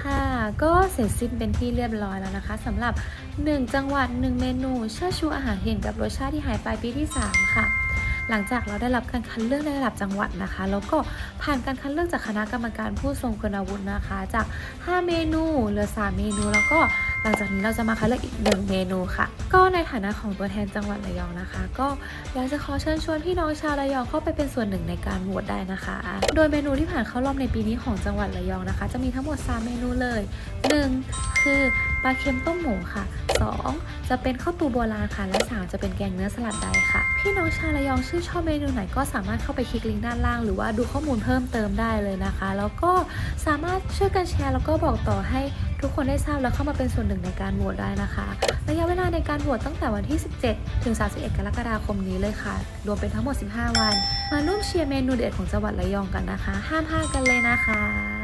ค่ะ ก็เสร็จสิ้นเป็นที่เรียบร้อยแล้วนะคะสำหรับ 1 จังหวัด 1 เมนูเช่าชูอาหารเห็นกับรสชาติที่หายไปปีที่ 3 ค่ะ หลังจากเราได้รับการคัดเลือกในระดับจังหวัดนะคะ แล้วก็ผ่านการคัดเลือกจากคณะกรรมการผู้ทรงคุณวุฒินะคะ จาก 5 เมนูเหลือ 3 เมนูแล้วก็ หลังจากนี้เราจะมาคัดเลือกอีก1เมนูค่ะ ก็ในฐานะของตัวแทนจังหวัดระยองนะคะ ก็อยากจะขอเชิญชวนพี่น้องชาวระยองเข้าไปเป็นส่วนหนึ่งในการโหวตได้นะคะ โดยเมนูที่ผ่านเข้ารอบในปีนี้ของจังหวัดระยองนะคะ จะมีทั้งหมด 3 เมนูเลย 1. คือปลาเค็มต้มหมูค่ะ 2. จะเป็นข้าวตูโบราณค่ะ และ 3 จะเป็นแกงเนื้อสลัดใดค่ะ พี่น้องชาวระยองชื่นชอบเมนูไหนก็สามารถเข้าไปคลิกลิงก์ด้านล่าง หรือว่าดูข้อมูลเพิ่มเติมได้เลยนะคะ แล้วก็สามารถช่วยกันแชร์แล้วก็บอกต่อให้ ทุกคนได้ทราบแล้วเข้ามาเป็นส่วนหนึ่งในการโหวตได้นะคะ ระยะเวลาในการโหวตตั้งแต่วันที่ 17 ถึง 31 กรกฎาคมนี้เลยค่ะ รวมเป็นทั้งหมด 15 วัน มาร่วมเชียร์เมนูเด็ดของจังหวัดระยองกันนะคะ ห้ามพลาดกันเลยนะคะ